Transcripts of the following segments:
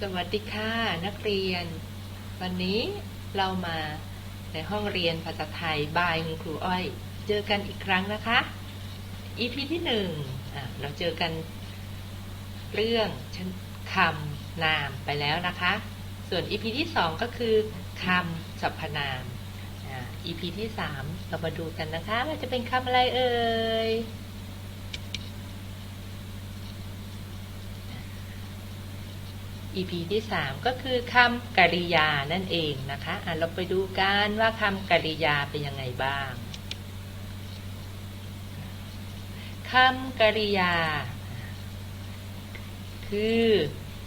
สวัสดีค่ะนักเรียน วันนี้เรามาในห้องเรียนภาษาไทยบายคุณครูอ้อย เจอกันอีกครั้งนะคะ EP ที่หนึ่งเราเจอกันเรื่องคำนามไปแล้วนะคะ ส่วน EP ที่สองก็คือคำสรรพนาม EP ที่สามเรามาดูกันนะคะว่าจะเป็นคำอะไรเอ่ย EP ที่ 3 ก็คือคำกริยานั่นเองนะคะอะเราไปดูกันว่าคำกริยาเป็นยังไงบ้างคำกริยา คือ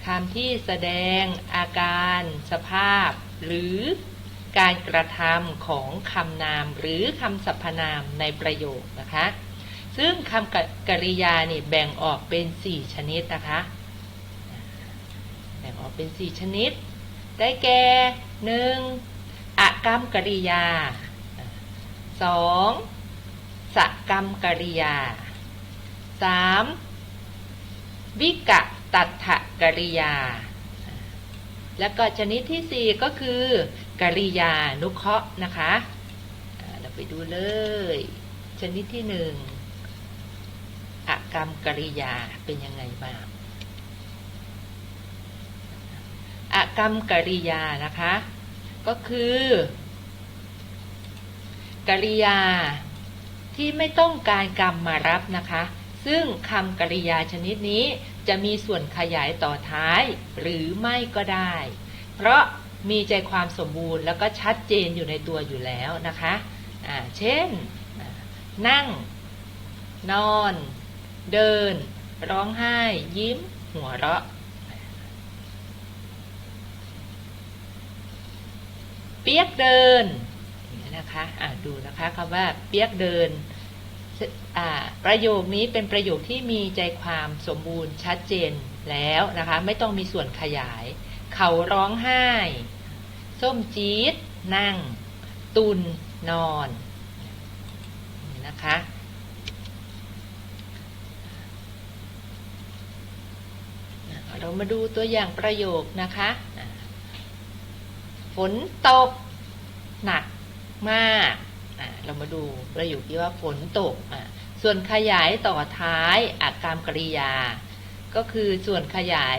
คำที่แสดงอาการ สภาพ หรือการกระทำของคำนามหรือคำสรรพนามในประโยคนะคะ ซึ่งคำกริยานี่แบ่งออกเป็น 4 ชนิดนะคะ เป็น 4 ชนิด ได้แก่หนึ่งอกรรมกริยาสองสกรรมกริยาสามวิกะตัทถกริยา แล้วก็ชนิดที่ 4 ก็คือกริยานุเคราะห์นะคะเราไปดูเลย ชนิดที่หนึ่งอกรรมกริยาเป็นยังไงบ้าง อ กรรมกริยานะคะ ก็คือ กริยาที่ไม่ต้องการกรรมมารับนะคะ ซึ่งคำกริยาชนิดนี้จะมีส่วนขยายต่อท้ายหรือไม่ก็ได้ เพราะมีใจความสมบูรณ์แล้วก็ชัดเจนอยู่ในตัวอยู่แล้วนะคะะเช่น นั่ง นอน เดิน ร้องไห้ ยิ้ม หัวเราะ เปียกเดินนะคะะดูนะคะคำว่าเปียกเดินประโยคนี้เป็นประโยคที่มีใจความสมบูรณ์ชัดเจนแล้วนะคะไม่ต้องมีส่วนขยาย เขาร้องไห้ ส้มจี๊ดนั่ง ตุนนอนนะคะเรามาดูตัวอย่างประโยคนะคะ ฝนตก หนักมากเรามาดูประโยคที่ว่าฝนตก ส่วนขยายต่อท้ายอากรรมกริยา ก็คือส่วนขยาย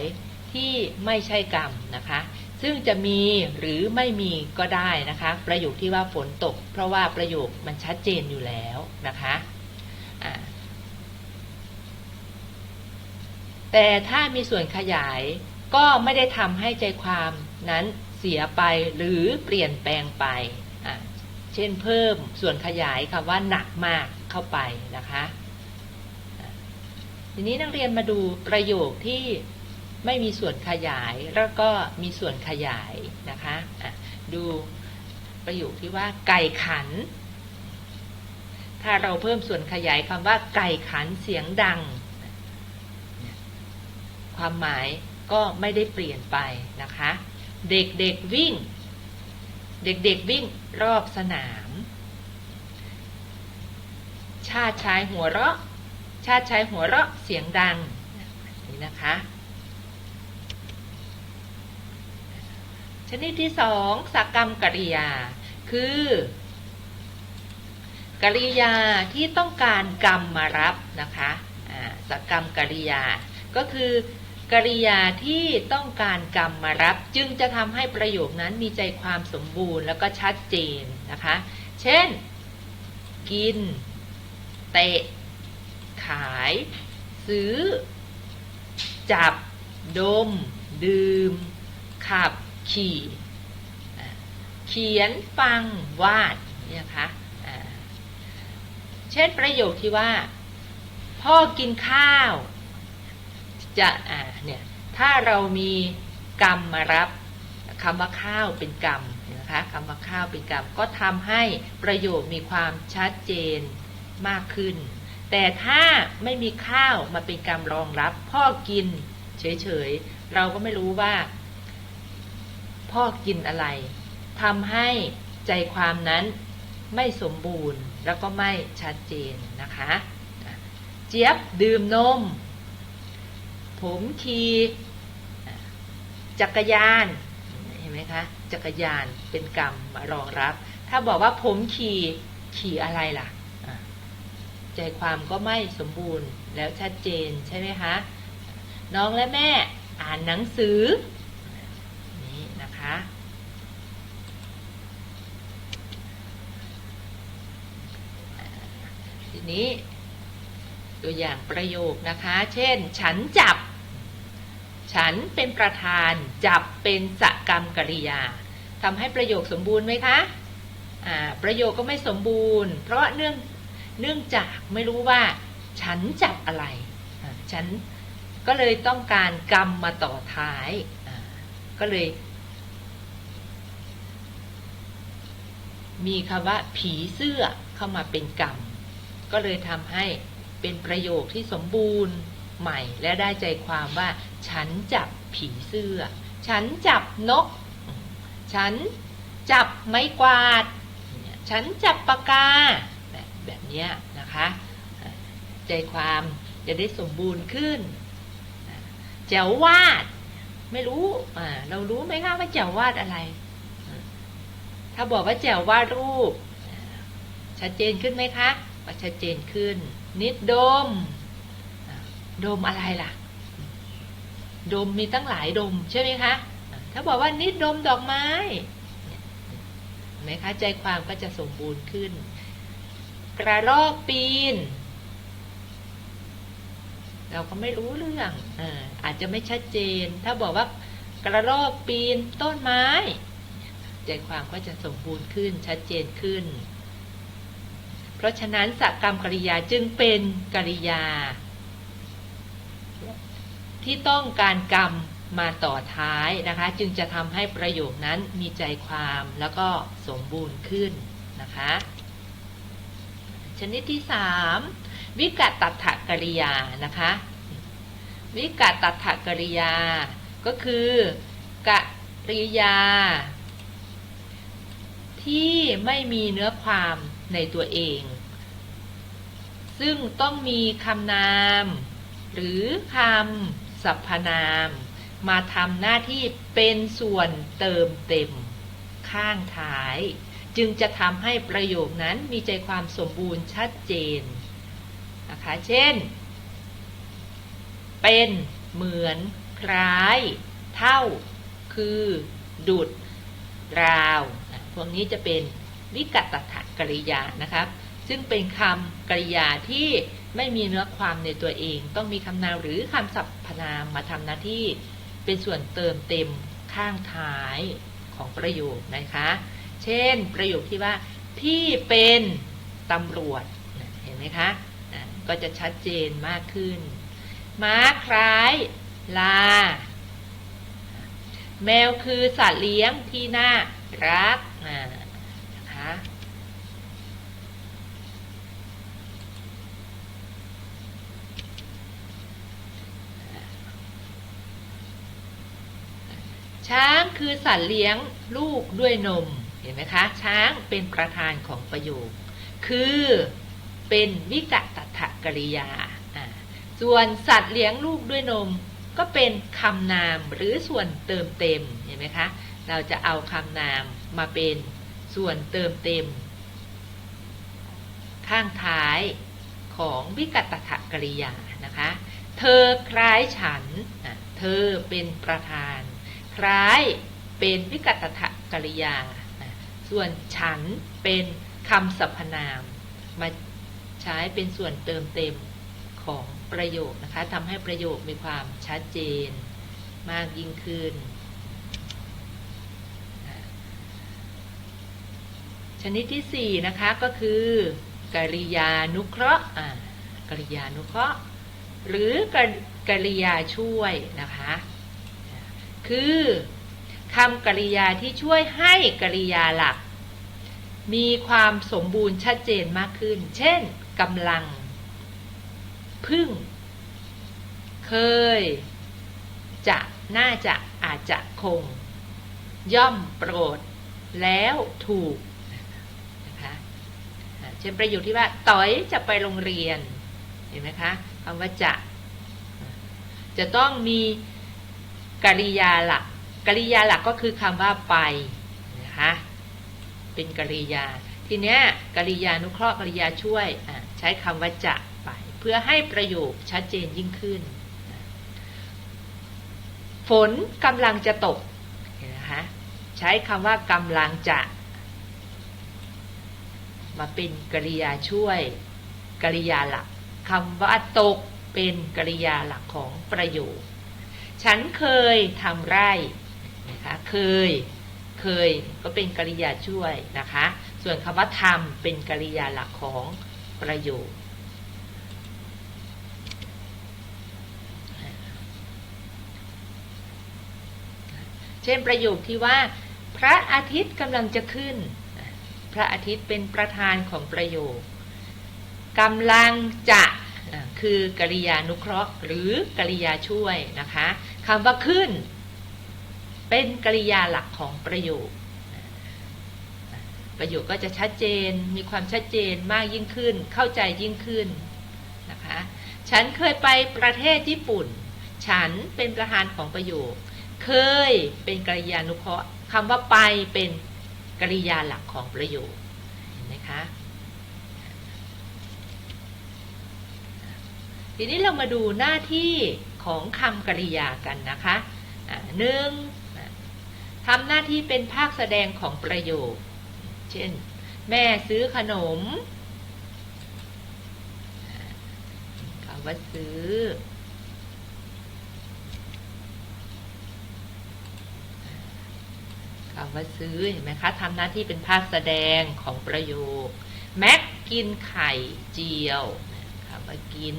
ที่ไม่ใช่กรรมนะคะ ซึ่งจะมีหรือไม่มีก็ได้นะคะ ประโยคที่ว่าฝนตก เพราะว่าประโยคมันชัดเจนอยู่แล้วนะคะแต่ถ้ามีส่วนขยายก็ไม่ได้ทำให้ใจความนั้น สียไปหรือเปลี่ยนแปลงไป เช่นเพิ่มส่วนขยายคำว่าหนักมากเข้าไปนะคะทีนี้นักเรียนมาดูประโยคที่ไม่มีส่วนขยายแล้วก็มีส่วนขยายนะคะะดูประโยคที่ว่าไก่ขัน ถ้าเราเพิ่มส่วนขยายคำว่าไก่ขันเสียงดัง ความหมายก็ไม่ได้เปลี่ยนไปนะคะ เด็กๆวิ่ง เด็กๆวิ่งรอบสนาม ชาติชายหัวเราะ ชาติชายหัวเราะเสียงดังนี่นะคะ ชนิดที่สองสกรรมกริยา คือ กริยาที่ต้องการกรรมมารับนะคะสกรรมกริยา ก็คือ กริยาที่ต้องการกรรมมารับ จึงจะทำให้ประโยคนั้นมีใจความสมบูรณ์แล้วก็ชัดเจนนะคะ เช่น กิน เตะ ขาย ซื้อ จับ ดม ดื่ม ขับ ขี่ เขียน ฟัง วาดเนี่ยคะเช่นประโยคที่ว่า พ่อกินข้าว จะอ่าเนี่ยถ้าเรามีกรรมมารับคำว่าข้าวเป็นกรรมนะคะคำว่าข้าวเป็นกรรมก็ทำให้ประโยคมีความชัดเจนมากขึ้น แต่ถ้าไม่มีข้าวมาเป็นกรรมรองรับ พ่อกินเฉยๆเราก็ไม่รู้ว่า พ่อกินอะไรทำให้ใจความนั้นไม่สมบูรณ์แล้วก็ไม่ชัดเจนนะคะ เจี๊ยบดื่มนม ผมขี่จักรยานเห็นไหมคะจักรยานเป็นกรรมมารองรับ ถ้าบอกว่าผมขี่ขี่อะไรล่ะอะ ใจความก็ไม่สมบูรณ์แล้วชัดเจนใช่ไหมคะ น้องและแม่อ่านหนังสือ นี่นะคะ ทีนี้ตัวอย่างประโยคนะคะ เช่น ฉันจับ ฉันเป็นประธานจับเป็นสกรรมกริยาทำให้ประโยคสมบูรณ์ไหมคะประโยคก็ไม่สมบูรณ์ เพราะเนื่องเนื่องจากไม่รู้ว่า ฉันจับอะไร ฉันก็เลยต้องการกรรมมาต่อท้าย ก็เลย มีคำว่าผีเสื้อเข้ามาเป็นกรรม ก็เลยทำให้เป็นประโยคที่สมบูรณ์ ใหม่ และได้ใจความว่า ฉันจับผีเสื้อ ฉันจับนก ฉันจับไม้กวาด ฉันจับปากกา แบบแบบเนี้ยนะคะ ใจความจะได้สมบูรณ์ขึ้นแจววาด ไม่รู้อ่าเรารู้ไหมคะว่าแจววาดอะไร ถ้าบอกว่าแจววาดรูป ชัดเจนขึ้นไหมคะว่าชัดเจนขึ้น นิดดม ดมอะไรล่ะ ดมมีตั้งหลายดมใช่ไหมคะ ถ้าบอกว่านิดดมดอกไม้ไหมคะใจความก็จะสมบูรณ์ขึ้น กระรอกปีน เราก็ไม่รู้เรื่องออาจจะไม่ชัดเจน ถ้าบอกว่ากระรอกปีนต้นไม้ ใจความก็จะสมบูรณ์ขึ้นชัดเจนขึ้น เพราะฉะนั้นสกรรมกริยาจึงเป็นกริยา ที่ต้องการกรรมมาต่อท้ายนะคะ จึงจะทำให้ประโยคนั้นมีใจความแล้วก็สมบูรณ์ขึ้นนะคะ ชนิดที่ 3 วิกัตตัถกริยานะคะ วิกัตตัถกริยา ก็คือกริยา ที่ไม่มีเนื้อความในตัวเอง ซึ่งต้องมีคำนาม หรือคำ สรรพนาม มาทำหน้าที่เป็นส่วนเติมเต็ม ข้างท้าย จึงจะทำให้ประโยคนั้นมีใจความสมบูรณ์ชัดเจนนะคะเช่น เป็นเหมือนคล้าย เท่า คือ ดุด ราวนะพวกนี้จะเป็นวิกัตถกริยานะครับ ซึ่งเป็นคำกริยาที่ไม่มีเนื้อความในตัวเอง ต้องมีคำนามหรือคำสรรพนามมาทำหน้าที่ เป็นส่วนเติมเต็มข้างท้ายของประโยคนะคะ เช่น ประโยคที่ว่าพี่เป็นตำรวจเห็นไหมคะอะก็จะชัดเจนมากขึ้น ม้าคล้าย ลา แมวคือสัตว์เลี้ยงที่น่ารักอ่านะคะ ช้างคือสัตว์เลี้ยงลูกด้วยนม เห็นไหมคะ ช้างเป็นประธานของประโยค คือเป็นวิกตถกริยาอ่าส่วนสัตว์เลี้ยงลูกด้วยนม ก็เป็นคำนามหรือส่วนเติมเต็ม เห็นไหมคะ เราจะเอาคำนามมาเป็นส่วนเติมเต็ม ข้างท้ายของวิกตถกริยานะคะ เธอคล้ายฉัน เธอเป็นประธาน คล้ายเป็นวิกัตถกริยา ส่วนฉันเป็นคำสรรพนาม มาใช้เป็นส่วนเติมเต็มของประโยคนะคะทำให้ประโยคมีความชัดเจนมากยิ่งขึ้น ชนิดที่ 4 นะคะก็คือกริยานุเคราะห์อ่ากริยานุเคราะห์ หรือกริกริยาช่วยนะคะ คือคำกริยาที่ช่วยให้กริยาหลัก มีความสมบูรณ์ชัดเจนมากขึ้น เช่นกำลัง พึ่ง เคย จะ น่าจะ อาจจะคง ย่อมโปรด แล้วถูกนะคะเช่นประโยคที่ว่าต่อยจะไปโรงเรียน เห็นไหมคะคำว่าจะ จะต้องมี กริยาหลักกริยาหลักก็คือคำว่าไปนะคะเป็นกริยา ทีเนี้ยกริยานุเคราะห์กริยาช่วยอะใช้คำว่าจะไป เพื่อให้ประโยคชัดเจนยิ่งขึ้น ฝนกำลังจะตกเห็นนะคะใช้คำว่ากำลังจะ มาเป็นกริยาช่วยกริยาหลักคำว่าตกเป็นกริยาหลักของประโยค ฉันเคยทำไร่นะคะเคย เคยก็เป็นกริยาช่วยนะคะ ส่วนคำว่าทำเป็นกริยาหลักของประโยคเช่นประโยคที่ว่าพระอาทิตย์กำลังจะขึ้น พระอาทิตย์เป็นประธานของประโยคกำลังจะ คือกริยานุเคราะห์ หรือกริยาช่วยนะคะคำว่าขึ้น เป็นกริยาหลักของประโยค ประโยคก็จะชัดเจนมีความชัดเจนมากยิ่งขึ้น เข้าใจยิ่งขึ้นนะคะฉันเคยไปประเทศญี่ปุ่น ฉันเป็นประธานของประโยค เคยเป็นกริยานุเคราะห์คำว่าไปเป็นกริยาหลักของประโยคเห็นไหมคะ ทีนี้เรามาดูหน้าที่ของคำกริยากันนะคะะหนึ่งทำหน้าที่เป็นภาคแสดงของประโยค เช่น แม่ซื้อขนมคำว่าซื้อ คำว่าซื้อเห็นไหมคะทำหน้าที่เป็นภาคแสดงของประโยค แม็กกินไข่เจียวคำว่ากิน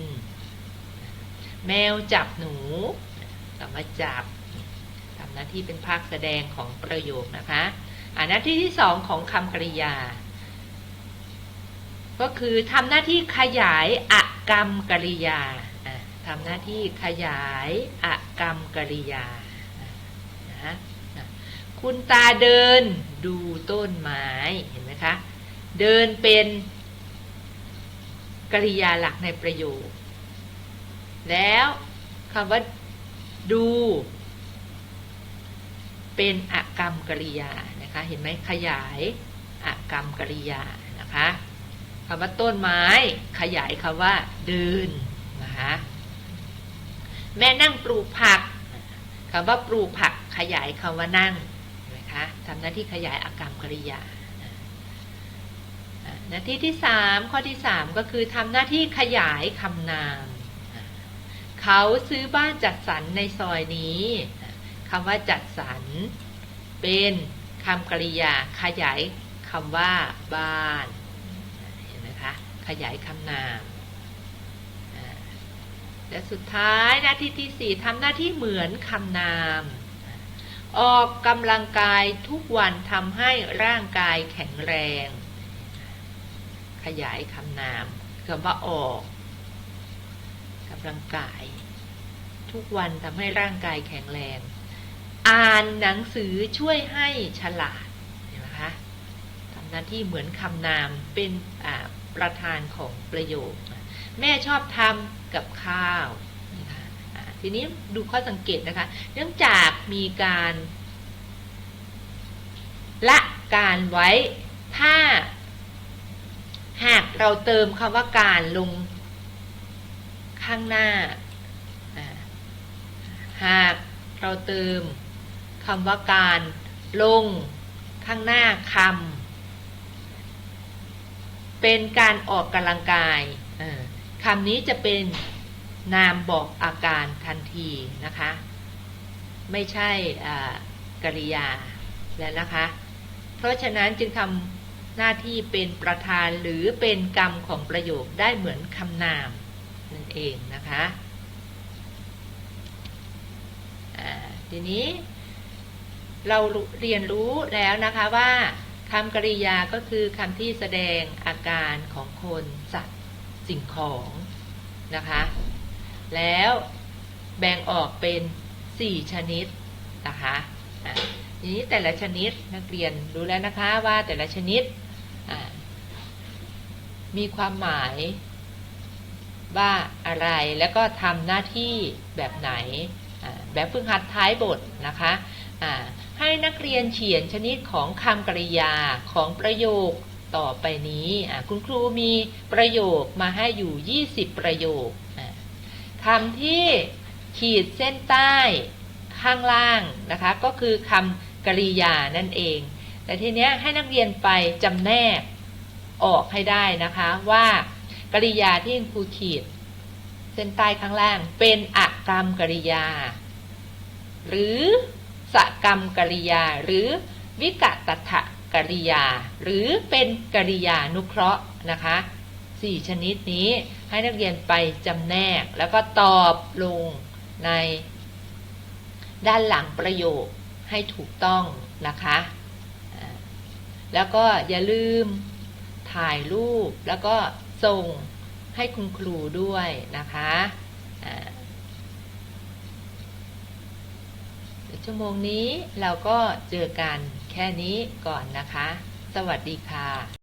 แมวจับหนูคำว่าจับทำหน้าที่เป็นภาคแสดงของประโยคนะคะอ่าหน้าที่ที่สองของคำกริยา ก็คือทำหน้าที่ขยายอกรรมกริยาทำหน้าที่ขยายอกรรมกริยานะคุณตาเดินดูต้นไม้เห็นไหมคะ เดินเป็นกริยาหลักในประโยค แล้วคำว่าดู เป็นอกรรมกริยานะคะ เห็นไหมขยายอกรรมกริยานะคะคำว่าต้นไม้ขยายคำว่าเดินนะคะแม่นั่งปลูกผักคำว่าปลูกผักขยายคำว่านั่งนะคะทำหน้าที่ขยายอากรรมกริยาหน้าที่ที่สามข้อที่สามก็คือทำหน้าที่ขยายคำนาม เขาซื้อบ้านจัดสรรในซอยนี้คำว่าจัดสรรเป็นคำกริยาขยายคำว่าบ้านเห็นไหมคะขยายคำนามและสุดท้ายหน้าที่ที่สี่ทำหน้าที่เหมือนคำนาม ออกกำลังกายทุกวันทำให้ร่างกายแข็งแรง ขยายคำนามคำว่าออก ลังกาย ทุกวันทำให้ร่างกายแข็งแรง อ่านหนังสือช่วยให้ฉลาดเห็นไหมคะทำหน้าที่เหมือนคำนามเป็นประธานของประโยค แม่ชอบทำกับข้าวนะคะอ่าทีนี้ดูข้อสังเกตนะคะ เนื่องจากมีการละการไว้ถ้า หากเราเติมคำว่าการลง ข้างหน้า หากเราเติมคำว่าการลงข้างหน้าคำเป็นการออกกำลังกายคำนี้จะเป็นนามบอกอาการทันทีนะคะ ไม่ใช่กริยาแล้วนะคะ เพราะฉะนั้นจึงทำหน้าที่เป็นประธานหรือเป็นกรรมของประโยคได้เหมือนคำนาม นั่นเองนะคะทีนี้ เราเรียนรู้แล้วนะคะว่าคำกริยาก็คือคำที่แสดงอาการของคนสัตว์สิ่งของนะคะ แล้วแบ่งออกเป็น 4 ชนิดนะคะทีนี้แต่ละชนิดนักเรียนรู้แล้วนะคะว่าแต่ละชนิดมีความหมาย ว่าอะไรแล้วก็ทำหน้าที่แบบไหน แบบฝึกหัดท้ายบทนะคะให้นักเรียนเขียนชนิดของคำกริยาของประโยคต่อไปนี้ คุณครูมีประโยคมาให้อยู่ 20 ประโยคคำที่ขีดเส้นใต้ข้างล่างนะคะก็คือคำกริยานั่นเอง แต่ทีเนี้ยให้นักเรียนไปจำแนกออกให้ได้นะคะว่า กริยาที่ครูขีด เส้นใต้ข้างล่าง เป็นอะกรรมกริยา หรือสกรรมกริยา หรือวิกตถกริยา หรือเป็นกริยานุเคราะห์นะคะสี่ชนิดนี้ให้นักเรียนไปจำแนกแล้วก็ตอบลงใน ด้านหลังประโยคให้ถูกต้องนะคะ แล้วก็อย่าลืมถ่ายรูปแล้วก็ ส่งให้คุณครูด้วยนะคะอ่าชั่วโมงนี้เราก็เจอกันแค่นี้ก่อนนะคะ สวัสดีค่ะ